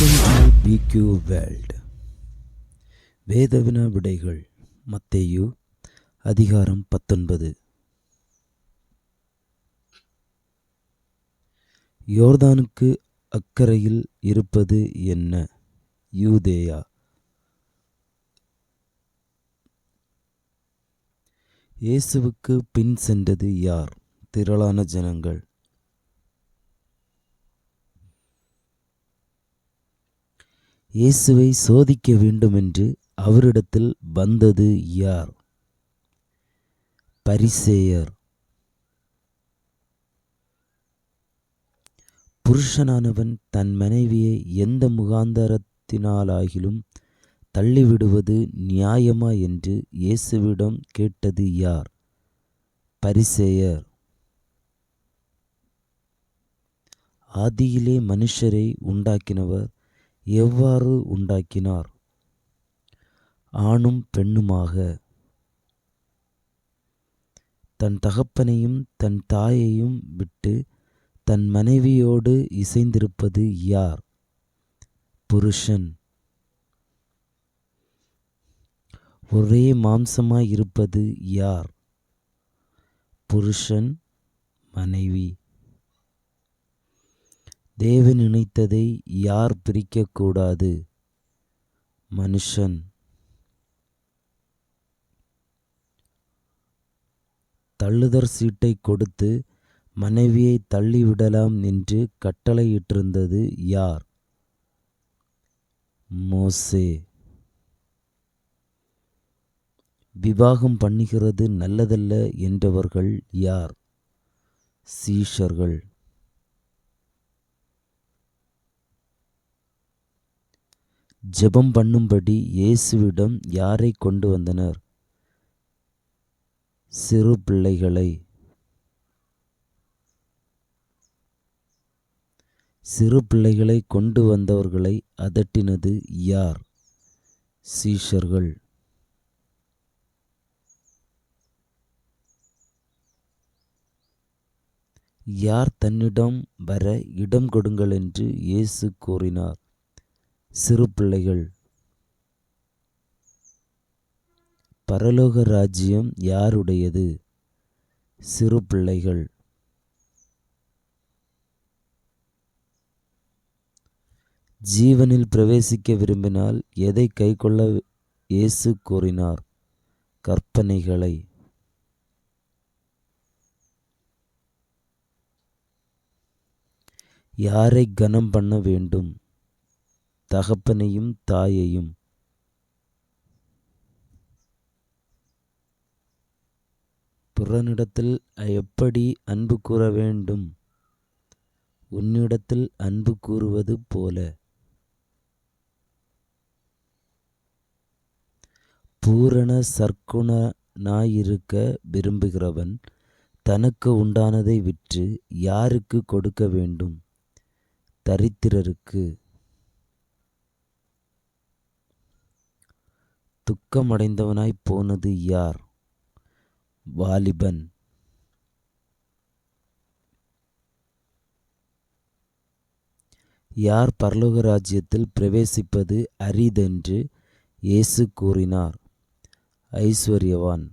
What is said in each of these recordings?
Welcome to பிக்யூ world வேதவினா விடைகள் மத்தேயு அதிகாரம் பத்தொன்பது. யோர்தானுக்கு அக்கறையில் இருப்பது என்ன? யூதேயா. இயேசுவுக்கு பின் சென்றது யார்? திரளான ஜனங்கள். இயேசுவை சோதிக்க வேண்டுமென்று அவரிடத்தில் வந்தது யார்? பரிசேயர். புருஷனானவன் தன் மனைவியை எந்த முகாந்தரத்தினாலாகிலும் தள்ளிவிடுவது நியாயமா என்று இயேசுவிடம் கேட்டது யார்? பரிசேயர். ஆதியிலே மனுஷரை உண்டாக்கினவர் எவ்வாறு உண்டாக்கினார்? ஆணும் பெண்ணுமாக. தன் தகப்பனையும் தன் தாயையும் விட்டு தன் மனைவியோடு இசைந்திருப்பது யார்? புருஷன். ஒரே மாம்சமாய் இருப்பது யார்? புருஷன் மனைவி. தேவன் நினைத்ததை யார் பிரிக்கக்கூடாது? மனுஷன். தள்ளுதற் சீட்டை கொடுத்து மனைவியை தள்ளிவிடலாம் என்று கட்டளையிட்டிருந்தது யார்? மோசே. விவாகம் பண்ணுகிறது நல்லதல்ல என்றவர்கள் யார்? சீஷர்கள். ஜெபம் பண்ணும்படி இயேசுவிடம் யாரை கொண்டு வந்தனர்? சிறு பிள்ளைகளை. சிறு பிள்ளைகளை கொண்டு வந்தவர்களை அதட்டினது யார்? சீஷர்கள். யார் தன்னிடம் வர இடம் கொடுங்கள் என்று இயேசு கூறினார். சிறு பிள்ளைகள். பரலோக ராஜ்யம் யாருடையது? சிறு பிள்ளைகள். ஜீவனில் பிரவேசிக்க விரும்பினால் எதை கைக்கொள்ள இயேசு கூறினார்? கற்பனைகளை. யாரை கனம் பண்ண வேண்டும்? தகப்பனையும் தாயையும். பிறனிடத்தில் எப்படி அன்பு கூற வேண்டும்? உன்னிடத்தில் அன்பு கூறுவது போல. பூரண சர்க்குணனாயிருக்க விரும்புகிறவன் தனக்கு உண்டானதை விற்று யாருக்கு கொடுக்க வேண்டும்? தரித்திரருக்கு. துக்கமடைந்தவனாய் போனது யார்? வாலிபன். யார் பரலோக ராஜ்யத்தில் பிரவேசிப்பது அரிதென்று இயேசு கூறினார். ஐஸ்வர்யவான்.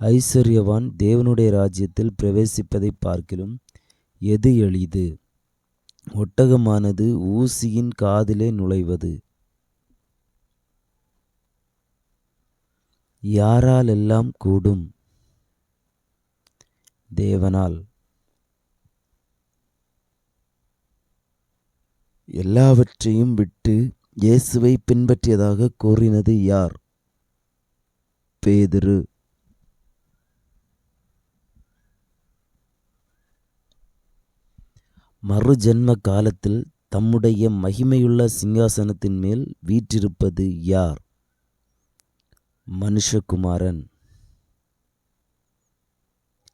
ஐஸ்வர்யவான் தேவனுடைய ராஜ்யத்தில் பிரவேசிப்பதை பார்க்கிலும் எது எளிது? ஒட்டகமானது ஊசியின் காதிலே நுழைவது. யாராலெல்லாம் கூடும்? தேவனால். எல்லாவற்றையும் விட்டு இயேசுவை பின்பற்றியதாக கூறினது யார்? பேதுரு. மறுஜென்ம காலத்தில் தம்முடைய மகிமையுள்ள சிங்காசனத்தின் மேல் வீற்றிருப்பது யார்? மனுஷகுமாரன்.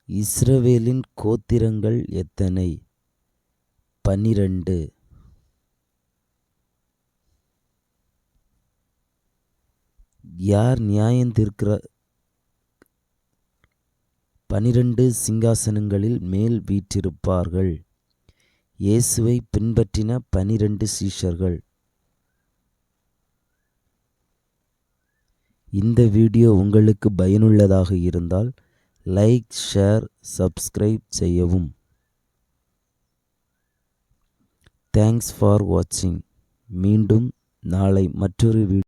இஸ்ரவேலின் கோத்திரங்கள் எத்தனை? பனிரண்டு. யார் நியாயம் தீர்க்கிற? சிங்காசனங்களில் மேல் வீற்றிருப்பார்கள். இயேசுவை பின்பற்றின பனிரெண்டு சீஷர்கள். இந்த வீடியோ உங்களுக்கு பயனுள்ளதாக இருந்தால் லைக் ஷேர் சப்ஸ்கிரைப் செய்யவும். தேங்க்ஸ் ஃபார் வாட்சிங் மீண்டும் நாளை மற்றொரு வீடியோ